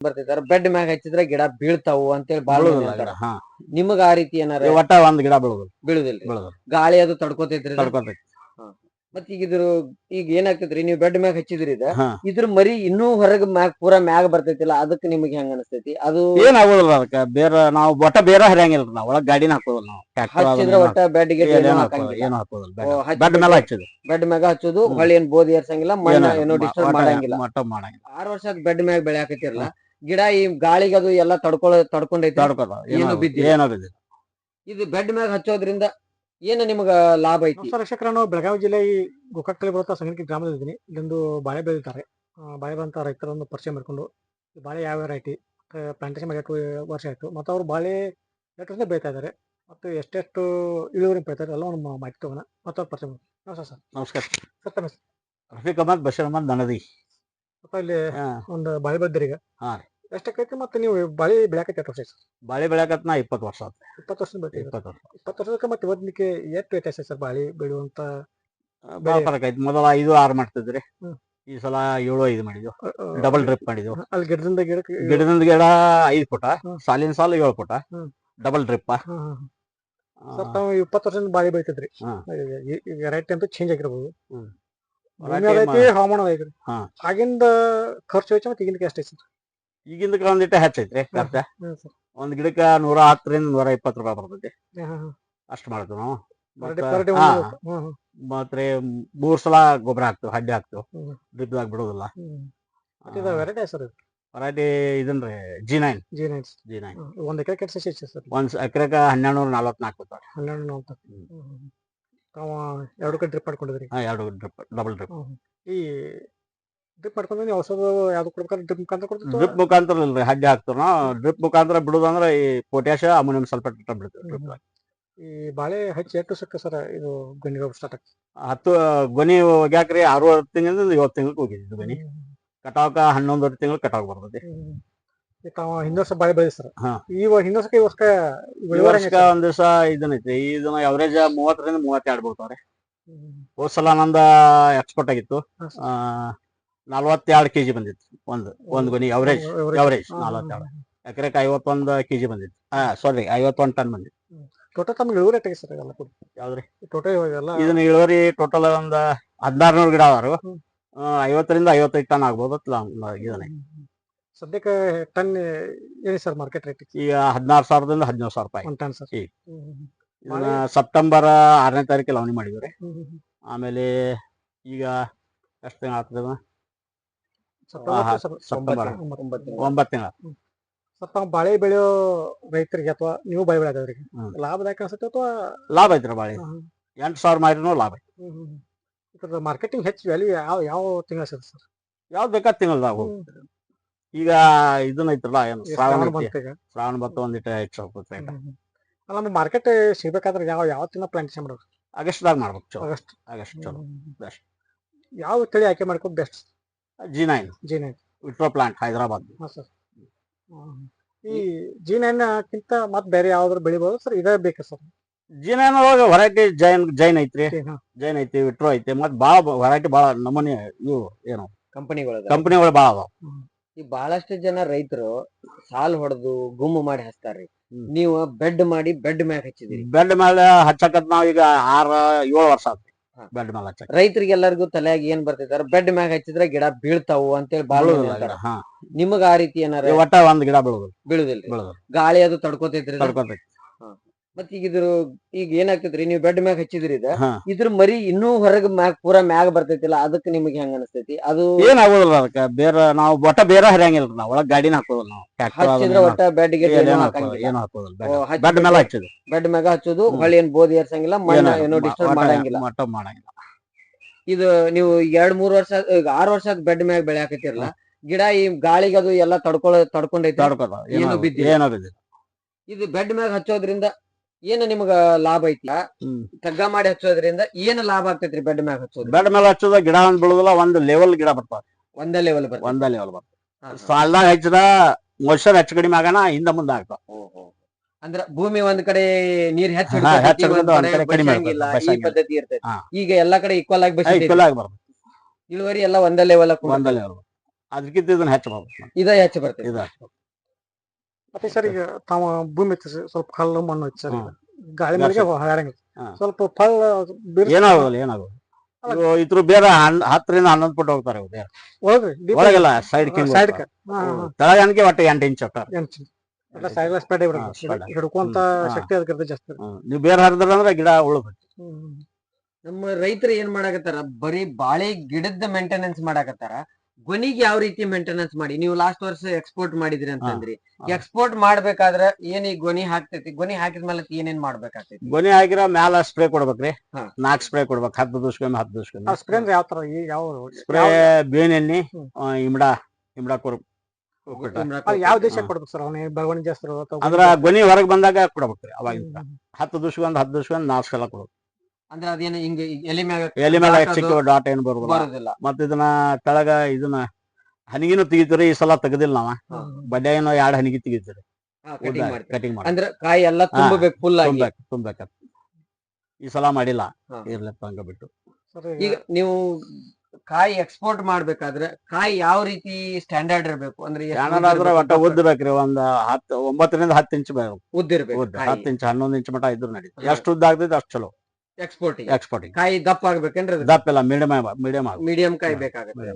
ಬರ್ತಿದಾರ bed ಮ್ಯಾಗ ಹಚ್ಚಿದ್ರ ಗಿಡ ಬೀಳ್ತಾವು ಅಂತೇಳಿ ಬಾಳ ಹಾ. ನಿಮಗ ಆ ರೀತಿ ಏನಾರ ಒಟ್ಟ ಒಂದ್ ಗಿಡ ಬೀಳುದಿಲ್ಲ ಬೀಳುದಿಲ್ಲ ಗಾಳಿ ಅದು ತಡ್ಕೋತೈತ್ರಿ? ತಡ್ಕೊತೈತಿ. ಮತ್ ಈಗ ಇದ್ರ ಈಗ ಏನಾಗ್ತೈತ್ರಿ? ನೀವು ಬೆಡ್ ಮ್ಯಾಗ ಹಚ್ಚಿದ್ರಿ ಇದ ಹಾ. ಇದ್ರ ಮರಿ ಇನ್ನೂ ಹೊರಗ್ ಮ್ಯಾಗ ಪೂರಾ ಮ್ಯಾಗ ಬರ್ತೈತಿಲ್ಲ ಅದಕ್ಕೆ ನಿಮಗೆ ಹೆಂಗ ಅನಸ್ತೈತಿ? ಅದು ಏನ್ ಆಗೋದಿಲ್ಲ ಅದಕ್ಕ. ಬೇರೆ ನಾವು ಒಟ್ಟ ಬೇರೆ ಹರಿಯಂಗಿಲ್ಲ ನಾವು ಒಳಗ್ ಗಾಡಿನ ಹಾಕೋದಿಲ್ಲ ನಾವು. ಹಚ್ಚಿದ್ರ ಒಟ್ಟ ಬೆಡ್ಗೆ ಏನು ಹಾಕೋದಿಲ್ಲ ಏನು ಹಾಕೋದಿಲ್ಲ. ಓ, ಹಚ್ಚಿ ಬೆಡ್ ಮೇಲೆ ಹಚ್ಚುದು ಬೆಡ್ ಮ್ಯಾಗ ಹಚ್ಚೋದು ಹ್ಮ್. ಹೊಳಿ ಏನ್ ಬೋದಿ ಏರ್ಸಂಗಿಲ್ಲ ಮಣ್ಣ ಏನೋ ಡಿಸ್ಟರ್ಬ್ ಮಾಡಂಗಿಲ್ಲ. ಆರ್ ವರ್ಷ ಬೆಡ್ ಮ್ಯಾಗ ಬೆಳ್ಯಾಕತ್ತಿರಲ್ಲ ಗಿಡ ಈ ಗಾಳಿಗೆ ಅದು ಎಲ್ಲಾ ತಡ್ಕೊಳ ತಡ್ಕೊಂಡೈತಿ? ಏನು ಬಿದ್ದಿ ಬಿದ್ದಿಲ್ಲ. ಏನೋ ಬಿದ್ದಿಲ್ಲ ಇದು ಬೆಡ್ ಮ್ಯಾಗ ಹಚ್ಚೋದ್ರಿಂದ ಏನು ನಿಮ್ಗ ಲಾಭ ಐತಿ? ನಮಸ್ಕಾರ ವೀಕ್ಷಕರೇ, ನಾವು ಬೆಳಗಾವಿ ಜಿಲ್ಲೆ ಈ ಗೋಕಾಕ್ತಲ್ಲಿ ಬರುತ್ತಾ ಸಂಗಣಕಿ ಗ್ರಾಮದಲ್ಲಿ ಇದ್ದೀನಿ. ಇಲ್ಲೊಂದು ಬಾಳೆ ಬೆಳೀತಾರೆ ಆ, ಬಾಳೆ ಬಂತ ರೈತರನ್ನು ಪರಿಚಯ ಮಾಡಿಕೊಂಡು ಈ ಬಾಳೆ ಯಾವ ವೆರೈಟಿ ಪ್ಲಾಂಟೇಶನ್ ಮಾಡಿ ಎಷ್ಟು ವರ್ಷ ಆಯಿತು. ಮತ್ತು ಅವರು ಬಾಳೆ ಎಷ್ಟು ವರ್ಷದಿಂದ ಬೆಳೀತಾ ಇದ್ದಾರೆ. ಮತ್ತು ಎಷ್ಟೆಷ್ಟು ಇಳುವರಿ ಬೆಳೀತಾರೆ ಎಲ್ಲ ಒಂದು ಮಾಹಿತಿ ತಗೋಣ. ಮತ್ತು ಅವ್ರು ಪರಿಚಯ ಮಾಡಿ ನಮಸ್ಕಾರ ಸರ್. ನಮಸ್ಕಾರ. ಸರ್ ತಮ್ಮ ಹೆಸರು? ರಫೀಕ್ ಅಹಮದ್ ಬಶೀರ್ ಅಹಮದ್ ನನದಿ ಮತ್ತು ಇಲ್ಲಿ ಹಾ. ಒಂದು ಬಾಳೆ ಬೆಳೆದಿರಿ ಈಗ. ಹಾ ಎಷ್ಟಕ್ಕೈತಿ ಮತ್ತೆ ನೀವು ಬಾಳೆ ಬೆಳಕೈತಿ ಎಷ್ಟು ವರ್ಷ ಸರ್? ಬಾಳೆ ಬೆಳ್ಯಾಕತ್ ನಾ ಇಪ್ಪತ್ತು ವರ್ಷ ಆತ. ಇಪ್ಪತ್ತು ವರ್ಷ ಬೆಳಿತೀವಿ ಇಪ್ಪತ್ತು ವರ್ಷ. ಇಪ್ಪತ್ತು ವರ್ಷಕ್ಕೆ ಮತ್ತೆ ಇವತ್ತಿಗೆ ಎಷ್ಟು ವ್ಯತ್ಯಾಸ ಐತೆ ಸರ್ ಬಾಳೆ ಬೆಳೆಯುವಂತ ಭಾಳ ಫರಕ್ ಐತಿ ಮೊದಲ ಐದು ಆರು ಮಾಡ್ತಿದ್ರಿ. ಹ್ಮ್. ಈ ಸಲ ಏಳು ಐದು ಮಾಡಿದ್ವಿ. ಡಬಲ್ ಡ್ರಿಪ್ ಮಾಡಿದ್ವಿ. ಅಲ್ಲಿ ಗಿಡದಿಂದ ಗಿಡಕ್ಕೆ ಗಿಡದಿಂದ ಗಿಡ ಐದು ಪುಟ ಹ್ಮ್. ಸಾಲಿನ ಸಾಲು ಏಳು ಪುಟ ಹ್ಮ್. ಡಬಲ್ ಡ್ರಿಪ್ ಹಾಂ ಹಾಂ ಸರ್ ತಾವು ಇಪ್ಪತ್ತು ವರ್ಷದಿಂದ ಬಾಳೆ ಬೆಳಿತಿದ್ರಿ. ಹಾ. ವೆರೈಟಿ ಅಂತೂ ಚೇಂಜ್ ಆಗಿರ್ಬೋದು. ಹ್ಮ್. ಭೂಮಿ Variety ಅದೈತಿ ಹವಾಮಾನ ಹಾ. ಆಗಿಂದ ಖರ್ಚು ವೆಚ್ಚ ಮತ್ತೆ ಈಗಿನ ಎಷ್ಟು ಐತಿ ಈಗಿಂದ ಒಂದಿಟ್ಟ ಹೆಚ್ಚೈತ್ರಿ ಖರ್ಚ ಹ್ಮ್ ಸರ್. ಒಂದ್ ಗಿಡಕ್ಕ ನೂರ ಹತ್ತರಿಂದ ನೂರ ಇಪ್ಪತ್ತು ರೂಪಾಯಿ ಬರ್ತೈತಿ. ಅಷ್ಟ ಮಾಡ್ತೀವಿ ನಾವು. ಪರ್ ಮತ್ತ- ಡೇ ಹಾ, ಹ್ಮ್ ಹ್ಮ್ ಮತ್ತೆ ಮೂರ್ ಸಲ ಗೊಬ್ಬರ ಹಾಕ್ತೇವ್ ಹಡ್ಡಿ ಹಾಕ್ತೇವ್. ಹ್ಮ್. ಡ್ರಿಪ್ದಾಗ ಬಿಡೋದಿಲ್ಲ. ಹ್ಮ್. ಮತ್ತೆ ಇದು variety sir variety ಇದನ್ರಿ G nine G nines G nine ಒಂದ್ ಎಕರೆ ಕೆಟ್ಟ ಐತಿ ಸರ್? ಒಂದ್ ಎಕರೆಕ ಹನ್ನೆರಡು ನೂರ ನಲ್ವತ್ನಾಲ್ಕು ಬರ್ತಾವ್ರಿ ಹನ್ನೆರಡು ನೂರು ಅಂತ ಹ್ಮ್. ತಾವ ಎರಡು ಕಡೆ ಡ್ರಿಪ್ ಮಾಡ್ಕೊಂಡಿದ್ರಿ? ಹಾ ಎರಡು ಡ್ರಿಪ್ ಡಬಲ್ ಡ್ರಿಪ್. ಈ ಡ್ರಿಪ್ ಮಾಡ್ಕೊಂಡ್ರೆ ನೀವು ಔಷಧ ಯಾವ್ದು ಕೊಡ್ಬೇಕಾದ್ರೆ ಡ್ರಿಪ್ ಮುಖಾಂತರ ಕೊಡ್ತೀವಿ. ಡ್ರಿಪ್ ಮುಖಾಂತರ ಇಲ್ರಿ ಹಡ್ಡಿ ಹಾಕ್ತಾರ ನಾವು. ಡ್ರಿಪ್ ಮುಖಾಂತರ ಬಿಡುದಂದ್ರ ಈ ಪೊಟ್ಯಾಶ ಅಮೋನಿಯಂ ಸಲ್ಫೇಟ್ ಇಟ್ಟ ಬಿಡ್ತೀವಿ ಈ ಬಾಳೆ ಹಚ್ಚಿ ಎಷ್ಟು ಸರ ಸರ್ ಇದು ಗಂಡಿಗೆ ಸ್ಟಾರ್ಟ್ ಆಗ್ತದೆ? ಹತ್ತು ಗೊನಿ ಹೋಗ್ಯಾಕ್ರಿ ಆರೂವರೆ ತಿಂಗಳಿಂದ ಏಳು ತಿಂಗಳಿಗೆ ಹೋಗಿದ್ದು ಗೊನಿ. ಕಟಾವ್ಕ ಹನ್ನೊಂದುವರೆ ತಿಂಗಳು ಕಟಾವ್ ಬರ್ತೈತಿ ತಾವ ಹಿಂದ್ ವರ್ಷ ಬಾಳೆ ಬೆಳೆದಿ ಸರ್. ಹಾ. ಈ ವ- ಹಿಂದ್ ವರ್ಷಕ್ಕೆ ಈ ವರ್ಷಕ್ಕೆ ಈ ಇಳುವರಿ ವರ್ಷಕ್ಕ ಒಂದ್ ದಿವಸ ಇದನ್ನೈತಿ ಇದನ್ನ ಅವರೇಜ್ ಮೂವತ್ತರಿಂದ ಮೂವತ್ತೆರಡು ಬೀಳ್ತಾವ್ರಿ. ಹೋದ್ ಸಲ ನಂದ ಎಕ್ಸ್ಪೋರ್ಟ್ ಆಗಿತ್ತು. ಹಾ, ಆ ನಲ್ವತ್ತೆರಡು ಕೆಜಿ ಬಂದಿತ್ತು. ಒಂದು ಒಂದು ಗೊನಿ ಅವರೇಜ್ ಅವರೇಜ್ ನಲ್ವತ್ತೆರಡು. ಎಕರೆಕ್ ಐವತ್ತೊಂದು ಕೆಜಿ ಬಂದಿತ್ತು. ಹಾ ಸಾರಿ ಐವತ್ತೊಂದು ಟನ್ ಬಂದಿತ್ತು. ಟೋಟಲ್ ತಮ್ಗೆ ಇಳುವರಿ ಸರ್ ಎಲ್ಲ ಕೊಡಿ? ಯಾವ್ದ್ರಿ? ಟೋಟಲ್ ಇವಾಗೆಲ್ಲ ಇದನ್ನ ಇಳುವರಿ ಟೋಟಲ್ ಒಂದ್ ಹದಿನಾರು ನೂರು ಗಿಡ ಅದಾರು ಐವತ್ತರಿಂದ ಐವತ್ತೈದು ಟನ್ ಆಗ್ಬೋದು ಇದನ್ನ. ಸದ್ಯಕ್ಕೆ ಟನ್ ಏನು ಸರ್ ಮಾರ್ಕೆಟ್ ರೇಟ್ ಈಗ ಹದಿನಾರು ಸಾವಿರದಿಂದ ಹದಿನೇಳು ಸಾವಿರ ರೂಪಾಯಿ. ಒಂದು ಟನ್ ಸರ್. ಇದನ್ನ ಸೆಪ್ಟೆಂಬರ್ ಆರನೇ ತಾರೀಕು ಲವಣಿ ಮಾಡಿದ್ರಿ ಆಮೇಲೆ ಈಗ ಎಷ್ಟು ತಿಂಗಳು ಆಗ್ತದೆ ಒಂಬತ್ತು ಒಂಬತ್ತು ತಿಂಗಳ. ಸರ್ ತಾವು ಬಾಳೆ ಬೆಳೆಯೋ ರೈತರಿಗೆ ಅಥವಾ ನೀವು ಬಾಳೆ ಬೆಳೆದವ್ರಿಗೆ. ಲಾಭದಾಯಕ ಅನ್ಸುತ್ತೆ ಅಥವಾ ಲಾಭ ಐತ್ರಿ ಬಾಳೆ. ಎಂಟು ಸಾವಿರ ಮಾರಿನೂ ಲಾಭ ಐತಿ ಮಾರ್ಕೆಟಿಂಗ್ ಹೆಚ್ಚು ವ್ಯಾಲ್ಯೂ ಯಾವ ಯಾವ ತಿಂಗಳ ಸರ್ ಸರ್? ಯಾವ್ದು ಬೇಕಾದ ತಿಂಗಳದಾಗ ಈಗ ಇದನ್ನ ಐತ್ರಲ್ಲ ಏನು ಶ್ರಾವಣ ಶ್ರಾವಣ ಭತ್ತ ಒಂದಿಟ್ಟು ಹೆಚ್ಚು ಹೋಗುತ್ತೆ ನಮ್ಮ ಮಾರ್ಕೆಟ್ ಸಿಗ್ಬೇಕಾದ್ರೆ ಯಾವ ಯಾವ ತಿಂಗಳ ಪ್ಲಾಂಟೇಶನ್ ಮಾಡೋದು ಆಗಸ್ಟ್ದಾಗ ಮಾಡ್ಬೇಕು ಚಲೋ. ಆಗಸ್ಟ್. ಆಗಸ್ಟ್ ಚಲೋ. ಬೆಸ್ಟ್. ಯಾವ ತಳಿ ಆಯ್ಕೆ ಮಾಡ್ಕೊಂಡು best? G nine G nine vitro plant Hyderabad ಹಾಂ ಸರ್. ಈ ಜಿ ನೈನ್ಕ್ಕಿಂತ ಮತ್ತೆ ಬೇರೆ ಯಾವ್ದಾದ್ರು ಬೆಳಿಬೋದು ಸರ್? ಇದೇ ಬೇಕು ಸರ್? ಜಿ ನೈನ್ ಒಳಗೆ ವೆರೈಟಿ ಜೈನ್ ಜೈನ್ ಐತ್ರಿ. ಜೈನ್ ಐತಿ ವಿಟ್ರೋ ಐತಿ ಮತ್ ಬಾಳ ವೆರೈಟಿ ಬಾಳ ನಮೂನಿ ಇವು ಏನು. ಕಂಪನಿಗಳು ಕಂಪನಿಗಳು ಬಾಳ ಅದಾವ. ಈ ಬಹಳಷ್ಟು ಜನ ರೈತರು ಸಾಲ್ ಹೊಡೆದು ಗುಮ್ಮು ಮಾಡಿ ಹಚ್ತಾರ್ರಿ. ನೀವು ಬೆಡ್ ಮಾಡಿ ಬೆಡ್ ಮ್ಯಾಗ ಹಚ್ಚಿದಿರಿ. ಬೆಡ್ ಮೇಲೆ ಹಚ್ಚಕತ್ ನಾವ್ ಈಗ ಆರ ಏಳು ವರ್ಷ ಆತ್ರಿ. ಹಾ. ಬೆಡ್ ಮೇಲೆ ಹಚ್ಚಕ್ ರೈತರಿಗೆಲ್ಲರಿಗೂ ತಲೆಯಾಗಿ ಏನ್ ಬರ್ತಿದಾರ ಬೆಡ್ ಮ್ಯಾಗ ಹಚ್ಚಿದ್ರ ಗಿಡ ಬೀಳ್ತಾವು ಅಂತೇಳಿ ಬಾಳ ಬೀಳುದಿಲ್ಲ. ಗಿಡ, ಹಾ. ನಿಮಗ ಆ ರೀತಿ ಏನಾರ ಒಟ್ಟ ಒಂದ್ ಗಿಡ ಬೀಳುದಿಲ್ಲ. ಬೀಳುದಿಲ್ಲ? ಗಾಳಿ ಅದು ತಡ್ಕೋತೈತ್ರಿ? ತಡ್ಕೊತೈತಿ. ಮತ್ ಈಗ ಇದ್ರ ಈಗ ಏನಾಗ್ತೈತ್ರಿ ನೀವು ಬೆಡ್ ಮ್ಯಾಗ ಹಚ್ಚಿದ್ರಿ ಇದ ಹಾ. ಇದ್ರ ಮರಿ ಇನ್ನೂ ಹೊರಗ್ ಮ್ಯಾಗ ಪೂರ ಮ್ಯಾಗ ಬರ್ತೈತಿಲ್ಲ ಅದಕ್ಕೆ ನಿಮಗೆ ಹೆಂಗ ಅನಸ್ತೈತಿ? ಅದು ಏನ್ ಆಗೋದಿಲ್ಲ ಅದಕ್ಕ ಬೇರೆ ನಾವು ಒಟ್ಟ ಬೇರೆ ಹರಿಯಂಗಿಲ್ಲ ನಾವ್ ಒಳಗ್ ಗಾಡಿನ ಹಾಕೋದಿಲ್ಲ ನಾವು. ಹಚ್ಚಿದ್ರ ಒಟ್ಟ ಬೆಡ್ಗೆ ಏನು ಏನು ಹಾಕೋದಿಲ್ಲ ಏನು ಬೆಡ್ ಮೇಲೆ ಹಚ್ಚೋದು. ಬೆಡ್ ಮ್ಯಾಗ ಹಚ್ಚೋದು ಹ್ಮ್. ಹೊಳಿ ಏನ್ ಬೋದಿ ಏರ್ಸಂಗಿಲ್ಲ ಮಣ್ಣ ಏನೋ ಡಿಸ್ಟರ್ಬ್ ಮಾಡಂಗಿಲ್ಲ. ಮಟ್ಟ ಮಾಡಂಗಿಲ್ಲ. ಇದು ನೀವು ಎರಡ್ ಮೂರ್ ವರ್ಷ ಈಗ ಆರ್ ವರ್ಷ ಬೆಡ್ ಮ್ಯಾಗ ಬೆಳ್ಯಾಕತ್ತಿರಲ್ಲ ಗಿಡ ಈ ಗಾಳಿಗೆ ಅದು ಎಲ್ಲಾ ತಡ್ಕೊಳ ತಡ್ಕೊಂಡೈತಿ? ತಡ್ಕೋದ ಏನು ಏನೋ ಬಿದ್ದಿಲ್ಲ. ಏನೋ ಬಿದ್ದಿಲ್ಲ ಇದು ಬೆಡ್ ಮ್ಯಾಗ ಹಚ್ಚೋದ್ರಿಂದ ಏನ ನಿಮ್ಗ ಲಾಭ ಐತಿ. ತಗ್ಗ ಮಾಡಿ ಹಚ್ಚೋದ್ರಿಂದ ಏನ್ ಲಾಭ ಆಗ್ತೈತ್ರಿ ಬೆಡ್ ಮ್ಯಾಗ ಹಚ್ಚೋದು? ಬೆಡ್ ಮೇಲೆ ಹಚ್ಚೋದ ಗಿಡ ಒಂದ್ ಬೀಳುದಿಲ್ಲ ಒಂದ್ ಲೆವೆಲ್ ಗಿಡ ಬರ್ತಾವ. ಒಂದೇ ಲೆವೆಲ್ ಬರ್ತದೆ ಒಂದ ಲೆವೆಲ್ ಬರ್ತದೆ. ಸಾಲ್ದಾಗ ಹಚ್ಚಿದ ಮೊಸರ್ ಹೆಚ್ಚು ಕಡಿಮೆ ಆಗಣ ಹಿಂದ ಮುಂದ ಆಗ್ತಾವ. ಅಂದ್ರ ಭೂಮಿ ಒಂದ್ ಕಡೆ ನೀರ್ ಹೆಚ್ಚು ಈ ಪದ್ಧತಿ ಇರ್ತೈತಿ. ಈಗ ಎಲ್ಲಾ ಕಡೆ ಈಕ್ವಲ್ ಆಗಿ ಬರ್ತದೆ ಇಳುವರಿ ಎಲ್ಲ ಒಂದೇ ಲೆವೆಲ್ ಒಂದ ಲೆವೆಲ್ ಅದಕ್ಕಿಂತ ಇದನ್ನ ಹೆಚ್ಚು ಬರ್ತದೆ. ಇದ ಹೆಚ್ಚು ಹೆಚ್ಚು. ಮತ್ತೆ ಸರ್ ಈಗ ತಾವ ಭೂಮಿ ಐತಿ sir, ಸ್ವಲ್ಪ ಕಲ್ಲು ಮಣ್ಣು ಐತಿ ಸರ್. ಈಗ. ಗಾಳಿ ಮಳೆಗೆ ಹರಡಂಗಿಲ್ಲ ಹಾ. ಸ್ವಲ್ಪ ಫಲ್ ಬಿರ್ಸ್- ಏನಾಗೋದಿಲ್ಲ ಏನಾಗೋದು ಅಲ್ಲ. ಇವು ಇದ್ರ ಬೇರೆ ಹನ್- ಹತ್ತರಿಂದ ಹನ್ನೊಂದು ಫುಟ್ ಹೋಗ್ತಾರೆ ಇವು ಬೇರೆ. ಒಳಗ್ರಿ deep ಒಳಗೆಲ್ಲ ಸೈಡ್ ಕಿಂಗ್ ಸೈಡ್ ತೆಳಗನ್ಗೆ ಒಟ್ಟು ಎಂಟು ಇಂಚ್ ಎಲ್ಲ ಹಾ, spread. ಹಿಡ್ಕೊಂತ ಹ್ಮ್. ಶಕ್ತಿ ಅದಕ್ಕೆ ಜಾಸ್ತಿ. ನೀವು ಬೇರೆ ಹರಿದ್ರ ಅಂದ್ರೆ ಗಿಡ ಉಳ್ಬೇಕು. ನಮ್ಮ ರೈತರು ಏನ್ ಮಾಡಾಕತ್ತಾರ? ಬರೀ ಬಾಳೆ ಗಿಡದ ಮೇಂಟೆನೆನ್ಸ್ ಮಾಡಾಕತ್ತಾರ. ಗೊನಿಗೆ ಯಾವ ರೀತಿ ಮೇಂಟೆನೆನ್ಸ್ ಮಾಡಿ? ನೀವು ಲಾಸ್ಟ್ ವರ್ಷ ಎಕ್ಸ್ಪೋರ್ಟ್ ಮಾಡಿದ್ರಿ ಅಂತಂದ್ರಿ. ಎಕ್ಸ್ಪೋರ್ಟ್ ಮಾಡ್ಬೇಕಾದ್ರ ಏನ್ ಈ ಗೊನಿ ಹಾಕ್ತೈತಿ? ಗೊನಿ ಹಾಕಿದ್ಮೇಲೆ ಏನೇನ್ ಮಾಡ್ಬೇಕಾಗ್ತೈತಿ? ಗೊನಿ ಹಾಕಿರ ಮ್ಯಾಲ ಸ್ಪ್ರೇ ಕೊಡ್ಬೇಕ್ರಿ. ನಾಲ್ಕು ಸ್ಪ್ರೇ ಕೊಡ್ಬೇಕು. ಹತ್ತು ದಿವ್ಸಕ್ಕೊಮ್ಮೆ ಹತ್ತು ದಿವ್ಸಕ್ಕೊಮ್ಮೆ. ಸ್ಪ್ರೇ ಅಂದ್ರೆ ಯಾವ ತರ? ಈ- ಯಾವ ಸ್ಪ್ರೇ. ಆ, ಇಮ್ಡ ಇಮ್ಡ ಕೊಡ್ ಯಾವ ದೇಶ. ಕೊಡ್ಬೇಕು ಸರ್ ಅವನೇ? ಬೆಳವಣಿಗೆ ಅಂದ್ರ ಗೊನಿ ಹೊರಗ್ ಬಂದಾಗ ಕೊಡ್ಬೇಕ್ರಿ ಅವಾಗ. ಹತ್ತು ದಿವ್ಸಕ್ಕೊಂದ್ ಹತ್ತು ದಿವ್ಸಕ್ಕೊಂದ್ ನಾಲ್ಕು ಸಲ ಕೊಡ್ಬೇಕು. ಅಂದ್ರೆ ಅದೇನು ಹಿಂಗ ಎಲಿ ಮ್ಯಾಗ ಎಲಿ ಡಾಟ್ ಏನ್ ಬರುದಿಲ್ಲ. ಬರುದಿಲ್ಲ. ಮತ್ತ ಇದನ್ನ ಕೆಳಗ ಇದನ್ನ ಹನಿಗಿನೂ ತೆಗಿತೀರಿ ಈ ಸಲ ತೆಗದಿಲ್ಲ ನಾವ. ಬಡ್ಡೆ ಏನೋ ಎರಡ್ ಹನಿಗಿ ತೆಗಿತೀರಿ. ಕಟಿಂಗ್ ಮಾಡ್ತೀವಿ ಕಟಿಂಗ್ ಮಾಡಿ ಅಂದ್ರ ಕಾಯಿ ಎಲ್ಲಾ ತುಂಬಬೇಕು ಫುಲ್ ಆಗಿ. ತುಂಬಬೇಕು ತುಂಬಬೇಕ. ಈ ಸಲ ಮಾಡಿಲ್ಲ. ಇರ್ಲಿ ತಂಗ ಹಂಗ ಬಿಟ್ಟು ಈಗ ನೀವು ಕಾಯಿ ಎಕ್ಸ್ಪೋರ್ಟ್ ಮಾಡ್ಬೇಕಾದ್ರೆ ಕಾಯಿ ಯಾವ ರೀತಿ ಸ್ಟ್ಯಾಂಡರ್ಡ್ ಇರಬೇಕು? ಅಂದ್ರೆ ಎಷ್ಟ್ ಉದ್ದ ಆದ್ರ ಇರ್ಬೇಕು, ಒಟ್ಟ ಉದ್ದ ಬೇಕ್ರಿ ಒಂದ್ ಹತ್ತು ಒಂಬತ್ತರಿಂದ ಹತ್ತು ಇಂಚ್ ಬೇಕು. ಉದ್ದ ಇರ್ಬೇಕು ಉದ್ದ ಹತ್ತು ಇಂಚ್ ಹನ್ನೊಂದು ಇಂಚ್ ಮಟ ಇದ್ರು ನಡೀತದೆ. ಹಾ. ಎಷ್ಟು ಉದ್ದ ಆಗ್ತೈತೆ ಅಷ್ಟು ಚಲೋ. ಎಕ್ಸ್ಪೋರ್ಟ್ ಎಕ್ಸ್ಪೋರ್ಟಿಂಗ್ ಕಾಯಿ ದಪ್ಪ ಆಗ್ಬೇಕೇನ್ರಿ ದಪ್ಪ ಇಲ್ಲ ಮೀಡಿಯಂ ಮೀಡಿಯಂ ಆಗ ಮೀಡಿಯಂ ಕಾಯಿ ಬೇಕಾಗುತ್ತೆ.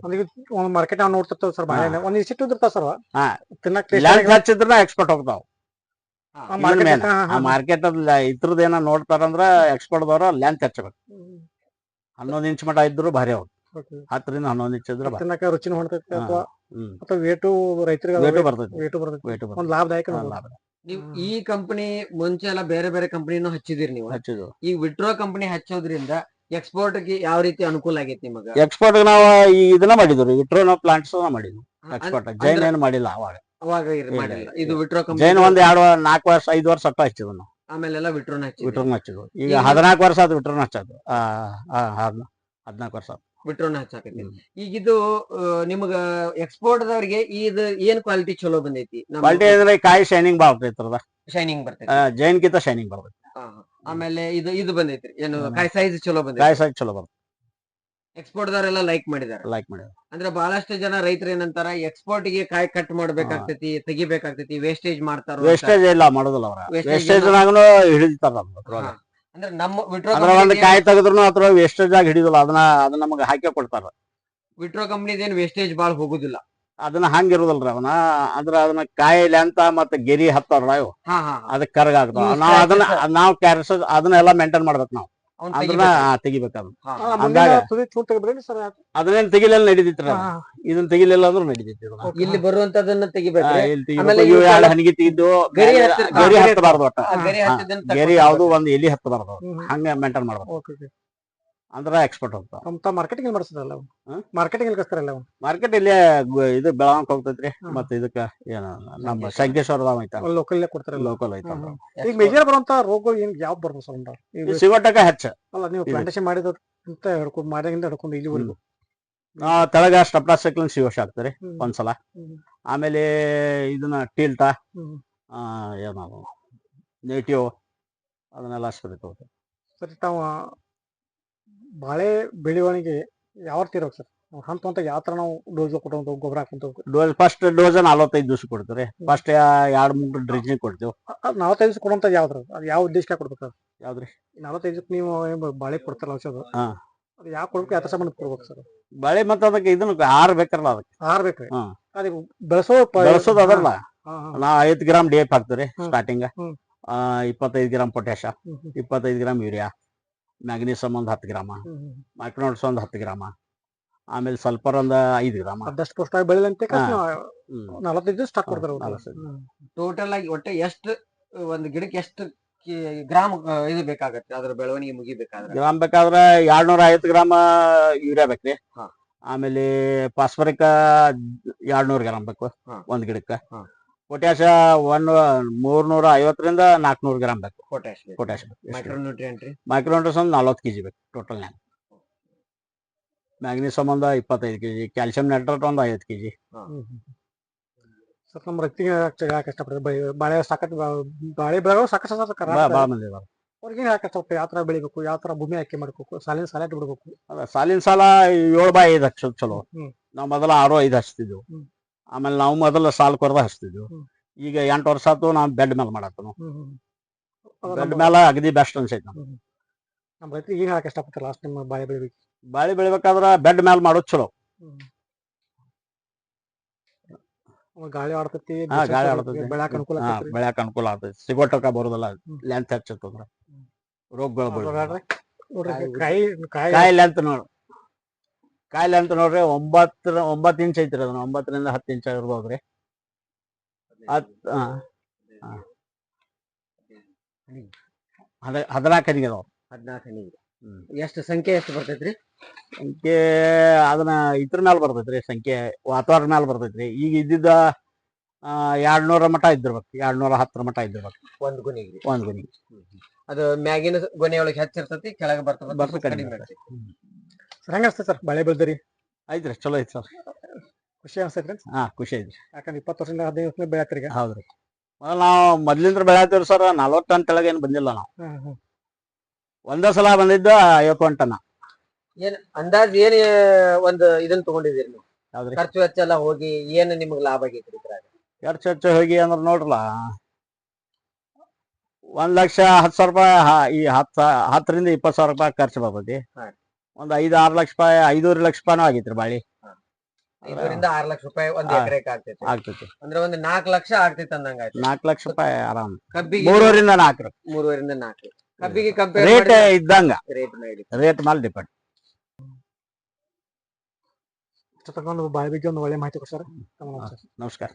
ಒಂದ್ ಮಾರ್ಕೆಟ್ ನಾವು ನೋಡ್ತಿರ್ತಾವ ಸರ್ ಬಾಳೆ ಒಂದ್ ಇಷ್ಟು ಇರ್ತಾವ ಸರ್ ಹಾ. ತಿನ್ನಕ್ ಹಚ್ಚಿದ್ರ ಎಕ್ಸ್ಪೋರ್ಟ್ ಹೋಗ್ತಾವ. ಮಾರ್ಕೆಟ್ ಇದ್ರದ್ ಏನ ನೋಡ್ತಾರಂದ್ರ ಎಕ್ಸ್ಪೋರ್ಟ್ ದವ್ರ ಲ್ಯಾಂತ್ ಹಚ್ಚಬೇಕು ಹನ್ನೊಂದು ಇಂಚ್ ಮಟ ಇದ್ರು ಭಾರಿ ಅವ್ರು. ಹತ್ತರಿಂದ ಹನ್ನೊಂದು ಇಂಚ್ ಇದ್ರೆ ತಿನ್ನಕ ರುಚಿನ ಹೊಂಟೈತಿ ಅಥವಾ ಅಥವಾ ವೇಟು ರೈತರಿಗೆ ವೇಟು ಬರ್ತೈತಿ. ವೇಟು ಬರ್ತೈತಿ. ಲಾಭದಾಯಕ ಲಾಭ. ನೀವು ಈ ಕಂಪನಿ ಮುಂಚೆ ಎಲ್ಲ ಬೇರೆ ಬೇರೆ ಕಂಪನಿನೂ ಹಚ್ಚಿದಿರಿ ನೀವು. ಹಚ್ಚುದು ಈ ವಿಟ್ರೋ ಕಂಪನಿ ಹಚ್ಚೋದ್ರಿಂದ ಎಕ್ಸ್ಪೋರ್ಟ್ಗೆ ಯಾವ ರೀತಿ ಅನುಕೂಲ ಆಗೈತಿ ನಿಮಗ? ಎಕ್ಸ್ಪೋರ್ಟ್ ನಾವು ಈ ಇದನ್ನ ವಿಟ್ರೋ ನಾವು ಪ್ಲಾಂಟ್ಸ್ ಮಾಡಿದ್ವಿ. ಎಕ್ಸ್ಪೋರ್ಟ್ ಜೈನ್ ಏನು ಮಾಡಿಲ್ಲ ಅವಾಗ. ಅವಾಗ ಮಾಡಿಲ್ಲ. ಇದು ವಿಟ್ರೋ ಜೈನ್ ಕಂಪನಿ ಒಂದ್ ಎರಡು ನಾಲ್ಕು ವರ್ಷ ಐದು ವರ್ಷ ಅಟ್ಟ ಹಚ್ಚಿದ್ವು ನಾವು. ಆಮೇಲೆಲ್ಲ ವಿಟ್ರೋನ ಹಚ್ಚಿದ್ವಿ ವಿಟ್ರೋನ ಹಚ್ಚಿದ್ವಿ. ಈಗ ಹದಿನಾಲ್ಕು ವರ್ಷ ಅದು ವಿಟ್ರೋನ ಹಚ್ಚೋದು ಹದಿನಾಲ್ಕು ವರ್ಷ ಆತು. ವಿಟ್ರೋನ ಹಚ್ಚಾಕತಿ ಈಗ ಇದು ನಿಮಗ ಎಕ್ಸ್ಪೋರ್ಟ್ ದವರಿಗೆ ಇದು ಏನ್ ಕ್ವಾಲಿಟಿ ಚಲೋ ಬಂದೈತಿ? ಕ್ವಾಲಿಟಿ ಅಂದ್ರೆ ಕಾಯಿ ಶೈನಿಂಗ್ ಬಾ ಆಗ್ತೈತ್ರದ ಶೈನಿಂಗ್ ಬರ್ತೈತಿ. ಜೈನ್ ಕಿಂತ ಶೈನಿಂಗ್ ಬರ್ತೈತಿ. ಆಮೇಲೆ ಇದು ಇದು ಬಂದೈತ್ರಿ. ಏನು. ಕಾಯಿ ಸೈಜ್ ಚಲೋ ಬಂದೈತಿ ಕಾಯಿ ಸೈಜ್ ಚಲೋ ಬರ್ತೈತಿ. ಎಕ್ಸ್ಪೋರ್ಟ್ ದವರೆಲ್ಲ ಲೈಕ್ ಮಾಡಿದಾರೆ. ಲೈಕ್ ಮಾಡಿದ್ರು. ಅಂದ್ರೆ ಬಹಳಷ್ಟು ಜನ ರೈತರು ಏನಂತಾರ ಎಕ್ಸ್ಪೋರ್ಟ್ಗೆ ಕಾಯಿ ಕಟ್ ಮಾಡ್ಬೇಕಾಗ್ತೈತಿ ತೆಗಿಬೇಕಾಗ್ತೈತಿ ವೇಸ್ಟೇಜ್ ಮಾಡ್ತಾರ ವೇಸ್ಟೇಜ್ ಇಲ್ಲ ಮಾಡೋದಿಲ್ಲ ವೇಸ್ಟೇಜ್ ಹಿಡಿತಾರ. ಅಂದ್ರೆ ನಮ್ಮ ವಿಟ್ರೋ ಅದ್ರ ಒಂದ್ ಕಾಯಿ ತೆಗೆದ್ರು ಅದ್ರ ವೇಸ್ಟೇಜ್ ಆಗಿ ಹಿಡಿದಿಲ್ಲ ಅದನ್ನ ಅದನ್ನ ನಮಗ ಹಾಕಿ ಕೊಡ್ತಾರ. ವಿಟ್ರೋ ಕಂಪ್ನಿದ ಏನ್ ವೇಸ್ಟೇಜ್ ಬಾಳ ಹೋಗುದಿಲ್ಲ. ಅದನ್ನ ಹಂಗಿರುದಿಲ್ರಿ ಅವನ ಅಂದ್ರ ಅದನ್ನ ಕಾಯಿಲೆ ಅಂತ ಮತ್ತ ಗೆರಿ ಹತ್ತಾರ ಇವು ಹಾ ಹಾ ಅದಕ್ಕೆ ಕರ್ಗ ಆಗ್ತಾವ ನಾವ್ ಅದನ್ನ ನಾವ್ ಕ್ಯಾರೆಸ್ ಅದನ್ನೆಲ್ಲ ಮೇಂಟೈನ್ ಮಾಡ್ಬೇಕು ನಾವು. ಅದನ್ನ ತೆಗಿಬೇಕು. ಅದನ್ನ ಅದನ್ನೇನ್ ತೆಗಿಲಿಲ್ಲ ನಡೀತಿತ್ರಿ. ಇದನ್ನ ತೆಗಿಲಿಲ್ಲ ಅಂದ್ರೂ ನಡೀತೈತಿ ಇಲ್ಲಿ ಬರುವಂತದನ್ನ ತೆಗಿಬೇಕು. ಹನಿಗೆ ತೆಗಿದ್ದು ಗರಿ ಹತ್ತಬಾರ್ದು ಒಟ್ಟ. ಗರಿ. ಯಾವ್ದು ಒಂದ್ ಎಲಿ ಹತ್ತಬಾರ್ದು ಹಂಗ ಮೇಂಟೈನ್ ಮಾಡ್ಬೇಕು. ಓಕೆ ಎಕ್ಸ್ಪೋರ್ಟ್ ಅಂದ್ರ ಎಕ್ಸ್ಪರ್ಟ್ ಹೋಗ್ತಾವ ತಮ್ಮ ಮಾರ್ಕೆಟಿಂಗ್ ಮಾಡಿಸ್ತಾರಲ್ಲ ಹಾ? ಮಾರ್ಕೆಟಿಂಗ್ ಕಳಿಸ್ತಾರಲ್ಲ ಅವು ಮಾರ್ಕೆಟ್ ಇಲ್ಲಿ ಇದು ಬೆಳಗಾವ್ ಹೋಗ್ತೈತ್ರಿ. ಮತ್ತೆ ಇದಕ್ಕ ಏನ ನಮ್ಮ ಸಂಕೇಶ್ವರ. ಸಂಕೇಶ್ವರದಾವ್ ಐತ ಲೋಕಲ್ ಕೊಡ್ತಾರೆ ಲೋಕಲ್ ಐತ. ಈಗ. ಮೇಜರ್ ಬರುವಂತ ರೋಗಗಳು ಏನ್ ಯಾವ ಬರ್ಬೋದು ಸರ್ ಸಿಗೋಟಕ ಹೆಚ್ಚ. ಅಲ್ಲ ನೀವು. ಪ್ಲಾಂಟೇಶನ್ ಮಾಡಿದ ಅಂತ ಹಿಡ್ಕೊಂಡು ಮಾಡಿದಿಂದ ಹಿಡ್ಕೊಂಡು ಇಲ್ಲಿವರೆಗೂ. ತೆಳಗ ಸ್ಟಪ್ಲಾ ಸೈಕ್ಲಿನ್ ಸಿಗೋಶ್ ಹ್ಮ್. ಒಂದ್ಸಲ. ಆಮೇಲೆ ಇದನ್ನ ಟೀಲ್ಟಾ ಏನದು? ನೇಟಿವ್ ಅದನ್ನೆಲ್ಲ ಸರಿ ತಗೋತಾರೆ ಸರಿ ತಾವ ಬಾಳೆ ಬೆಳವಣಿಗೆ ಯಾವ ರೀತಿ ಇರೋದು ಸರ್ ಹಂತ ಹಂತ ಯಾವ ತರ ನಾವು ಡೋಸ್ ಕೊಟ್ಟು ಗೊಬ್ಬರ ಹಾಕೊಂತ ಹೋಗ್ಬೇಕು ಡೋಸ್ ಫಸ್ಟ್ ಡೋಸ್ ನಲವತ್ತೈದು ದಿವಸ ಕೊಡ್ತಾರೆ ಫಸ್ಟ್ ಎರಡು ಮೂರು ಡ್ರಿಜ್ನಿಂಗ್ ಕೊಡ್ತೇವೆ. ನಲವತ್ತೈದು ದಿವಸ ಕೊಡುವಂತ ಯಾವ್ದು ಅದು ಯಾವ ಉದ್ದೇಶಕ್ಕೆ ಕೊಡ್ಬೇಕು ಸರ್ ಯಾವ್ದ್ರಿ ನಲವತ್ತೈದು ದಿವಸ ನೀವು ಏನ್ ಬಾಳೆ ಕೊಡ್ತಾರಲ್ಲ ಔಷಧ? ಹಾ. ಅದು ಯಾವ ಕೊಡ್ಬೇಕು ಯಾವ ಸಂಬಂಧ ಕೊಡ್ಬೇಕು ಸರ್? ಬಾಳೆ ಮತ್ತ ಅದಕ್ಕೆ ಇದನ್ನ ಆರ್ ಬೇಕಲ್ಲ ಅದಕ್ಕೆ? ಆರ್ ಬೇಕ್ರಿ ಹಾ. ಅದೇ ಬೆಳೆಸೋ ಪ- ಬೆಳೆಸೋದು ಅದಲ್ಲ. ಹಾ, ಹಾ, ನಾ ಐದು ಗ್ರಾಮ್ ಡಿ ಎಫ್ ಹಾಕ್ತೀವಿ ಹ್ಮ್. ಸ್ಟಾರ್ಟಿಂಗ್ ಹ್ಮ್. ಇಪ್ಪತ್ತೈದು ಗ್ರಾಮ್ ಪೊಟ್ಯಾಶ ಹ್ಮ್, ಹ್ಮ್, ಇಪ್ಪತ್ತೈದು ಗ್ರಾಮ್ ಯೂರಿಯಾ. ಮ್ಯಾಗ್ನೀಸಿಯಮ್ ಒಂದು ಹತ್ತು ಗ್ರಾಮ. ಮೈಕ್ರೋನ್ಸ್ ಒಂದು ಹತ್ತು ಗ್ರಾಮ ಆಮೇಲೆ ಸಲ್ಫರ್ ಒಂದು ಐದು ಗ್ರಾಮ ಅದಷ್ಟು ಪುಷ್ಟವಾಗಿ ಬೆಳೆದಂತೆ. ನಲವತ್ತೈದು ಸ್ಟಾಕ್ ಕೊಡ್ತಾರೆ. ಟೋಟಲ್ ಆಗಿ ಒಟ್ಟೆ ಎಷ್ಟು ಒಂದು ಗಿಡಕ್ಕೆ ಎಷ್ಟು ಗ್ರಾಮ್ ಇದು ಬೇಕಾಗತ್ತೆ ಅದ್ರ ಬೆಳವಣಿಗೆ ಮುಗಿಬೇಕಾದ್ರೆ ಗ್ರಾಮ್ ಬೇಕಾದ್ರೆ ಎರಡ್ನೂರ ಐವತ್ತು ಗ್ರಾಮ ಯೂರಿಯಾ ಬೇಕ್ರಿ. ಆಮೇಲೆ ಪಾಸ್ಪರಿಕ ಎರಡ್ನೂರು ಗ್ರಾಮ್ ಬೇಕು. ಒಂದ್ ಗಿಡಕ್ಕೆ. ಪೊಟ್ಯಾಶ ಒನ್ ಮೂರ್ನೂರ ಐವತ್ತರಿಂದ ನಾಲ್ಕನೂರು ಗ್ರಾಮ್ ಬೇಕು. ಪೊಟ್ಯಾಶ್ ಪೊಟ್ಯಾಶ್ ಮೈಕ್ರೋ ನ್ಯೂಟ್ರಿಯೆಂಟ್ ರೀ? ಮೈಕ್ರೋನ್ಸ್ ಒಂದು ನಲ್ವತ್ತು ಕೆಜಿ ಬೇಕು ಟೋಟಲ್ ಮ್ಯಾಗ್ನೀಸಿಯಮ್ ಒಂದು ಇಪ್ಪತ್ತೈದು ಕೆಜಿ ಕ್ಯಾಲ್ಸಿಯಂ ನೈಟ್ರೇಟ್ ಒಂದು ಐವತ್ತು ಕೆಜಿ. ಸ್ವಲ್ಪ ನಮ್ಮ ಇಷ್ಟಪಡ್ತಾರೆ ಬೈ- ಬಾಳೆ ಸಾಕಷ್ಟು ಬಾ- ಬಾಳೆ ಬೆಳೆಗಳು ಸಾಕಷ್ಟು ಭಾಳ ಮಂದಿ ಇದಾರೆ ಅವ್ರಿಗೆ ಯಾಕೆ ಇಷ್ಟಪಟ್ಟು ಯಾವ ತರ ಬೆಳಿಬೇಕು ಯಾವ ತರ ಭೂಮಿ ಆಯ್ಕೆ ಮಾಡ್ಬೇಕು ಸಾಲಿನ ಸಾಲ ಬಿಡ್ಬೇಕು? ಅದ ಸಾಲಿನ ಸಾಲ ಏಳು ಬಾಯಿ ಐದು ಹಚ್ಚೋದು ಚಲೋ. ನಾವು ಮೊದಲ ಆರು ಐದು ಹಚ್ತಿದ್ವು. ಹ್ಮ್. ಆಮೇಲೆ ನಾವು ಮೊದಲ ಸಾಲ್ ಕೊರ್ದ ಹಚ್ತಿದ್ವಿ. ಈಗ ಎಂಟು ವರ್ಷ ಆತು ನಾವು ಬೆಡ್ ಮೇಲೆ ಮಾಡತ್ತನು. ಬೆಡ್ ಮೇಲೆ ಅಗದಿ ಬೆಸ್ಟ್ ಅನ್ಸೈತಿ ನಮ್ಗೆ. ನಮ್ಮ ರೈತರಿಗೆ ಏನ್ ಇಷ್ಟಪಡ್ತಾರೆ ಲಾಸ್ಟ್ ಟೈಮ್ ಬಾಳೆ ಬೆಳಿಬೇಕು ಬಾಳಿ ಬೆಳಿಬೇಕಾದ್ರ ಬೆಡ್ ಮೇಲೆ ಮಾಡೋದು ಚಲೋ. ಗಾಳಿ ಆಡ್ತೈತಿ ಗಾಳಿ ಆಡ್ತೈತಿ. ಬೆಳಕ್ ಅನುಕೂಲ. ಬೆಳ್ಯಾಕ ಅನುಕೂಲ ಆಗ್ತೈತಿ. ಸಿಗೋಟಕ ಬರೋದಲ್ಲ. ಲೆಂತ್ ಹೆಚ್ಚತ್ತಂದ್ರ ರೋಗಗಳು ಕಾಯಿ ಕಾಯಿ ಲೆಂತ್ ನೋಡು. ಕಾಯಿ ಅಂತ ನೋಡ್ರಿ ಒಂಬತ್ತರ ಒಂಬತ್ತು ಇಂಚ್ ಐತ್ರಿ ಅದನ್ನ. ಒಂಬತ್ತರಿಂದ ಹತ್ತು ಇಂಚ್ ಇರ್ಬೋದ್ರಿ ಹತ್ ಹದ ಹದಿನಾಲ್ಕು ಹನಿಗೆ ಅದಾವ. ಹದಿನಾಲ್ಕು ಹನಿಗೆ ಹ್ಮ್. ಎಷ್ಟು ಸಂಖ್ಯೆ ಎಷ್ಟು ಬರ್ತೈತ್ರಿ? ಸಂಖ್ಯೆ ಅದನ್ನ ಇದ್ರ ಮ್ಯಾಲ ಬರ್ತೈತ್ರಿ ಸಂಖ್ಯೆ. ವಾತಾವರಣ ಮ್ಯಾಲ ಬರ್ತೈತ್ರಿ. ಈಗ ಇದ್ದಿದ್ದ ಎರಡ್ ನೂರ ಮಟ ಇದ್ದಿರ್ಬೇಕು. ಎರಡ್ನೂರ ಹತ್ತರ ಮಠ ಇದ್ದಿರ್ಬೇಕು. ಒಂದ್ ಗುಣಿಗೆ ಒಂದ್ ಗುಣಿಗೆ. ಅದು ಮ್ಯಾಗಿನ ಗೊನೆಯೊಳಗೆ ಹೆಚ್ಚಿರ್ತತಿ ಕೆಳಗೆ ಬರ್ತದೆ? ಬರ್ತದೆ ಕಡಿಮೆ. ಸರ್ ಹೆಂಗ ಅನ್ಸ್ತೈತೆ ಸರ್ ಬಳೆ ಬೆಳೆದ್ರಿ. ಐತ್ರಿ ಚಲೋ ಐತಿ ಸರ್. ಖುಷಿ ಅನ್ಸ್ತೈತ್ರಿ ಹಾ ಖುಷಿ ಐತ್ರಿ. ಯಾಕಂದ್ರೆ ಇಪ್ಪತ್ತು ವರ್ಷದಿಂದ ಹದಿನೈದು ವರ್ಷದಿಂದ ಬೆಳೆಯತ್ರಿ ಈಗ. ಹೌದ್ರಿ. ಮೊದಲ ನಾವು ಮೊದ್ಲಿಂದ್ರ ಬೆಳೆಯತ್ತೀವಿ ಸರ್ ನಲ್ವತ್ತು ಟನ್ ತೆಳಗ ಏನು ಬಂದಿಲ್ಲ ನಾವು. ಹ್ಮ್ ಹ್ಮ್. ಒಂದೇ ಸಲ ಬಂದಿದ್ದ ಐವತ್ತೊಂದು ಟನ್. ಏನ್ ಅಂದಾಜ್ ಏನ್ ಒಂದು ಇದನ್ನ ತಗೊಂಡಿದ್ದೀರಿ ನೀವು? ಯಾವ್ದ್ರಿ? ಖರ್ಚು ವೆಚ್ಚ ಎಲ್ಲ ಹೋಗಿ ಏನ್ ನಿಮ್ಗ್ ಲಾಭ ಆಗೈತ್ರಿ ಇದ್ರಾಗ? ಖರ್ಚು ಹೆಚ್ಚು ಹೋಗಿ ಅಂದ್ರ ನೋಡ್ರಲ್ಲ ಒಂದ್ ಲಕ್ಷ ಹತ್ತು ಸಾವಿರ ರೂಪಾಯಿ ಹ- ಈ ಹತ್ತು ಸಾ- ಹತ್ತರಿಂದ ಇಪ್ಪತ್ತು ಸಾವಿರ ರೂಪಾಯಿ ಖರ್ಚು ಬರ್ತೈತಿ ಹಾ. ಒಂದ್ ಐದ್ ಆರ್ ಲಕ್ಷ ರೂಪಾಯಿ ಐದೂವರೆ ಲಕ್ಷ ರೂಪಾಯಿನೂ ಆಗಿತ್ರಿ ಬಾಳಿ. ಐದರಿಂದ ಆರ್ ಲಕ್ಷ ರೂಪಾಯಿ ಒಂದ್ ಹಾ. ಎಕರೆಕ್ ಆಗ್ತೈತಿ. ಆಗ್ತೈತಿ. ಅಂದ್ರೆ ಒಂದ್ ನಾಲ್ಕ್ ಲಕ್ಷ ಆಗ್ತೈತಿ ಅಂದಂಗ ನಾಲ್ಕು ಲಕ್ಷ ರೂಪಾಯಿ ಆರಾಮ್. ಕಬ್ಬಿಗೆ ಮೂರುವರಿಂದ ನಾಲ್ಕು ಮೂರುವರಿಂದ ನಾಲ್ಕು ಕಬ್ಬಿಗೆ ಕಂಪೇರ್ ರೇಟ್ ಇದ್ದಂಗ. ರೇಟ್ ರೇಟ್ ಮೇಲೆ ಡಿಪೆಂಡ್ ತಗೊಂಡು ಬಾಳೆ ಬಗ್ಗೆ ಒಂದು ಒಳ್ಳೆ ಮಾಹಿತಿ ಕೊಡ್ಸಾರ. ನಮಸ್ಕಾರ.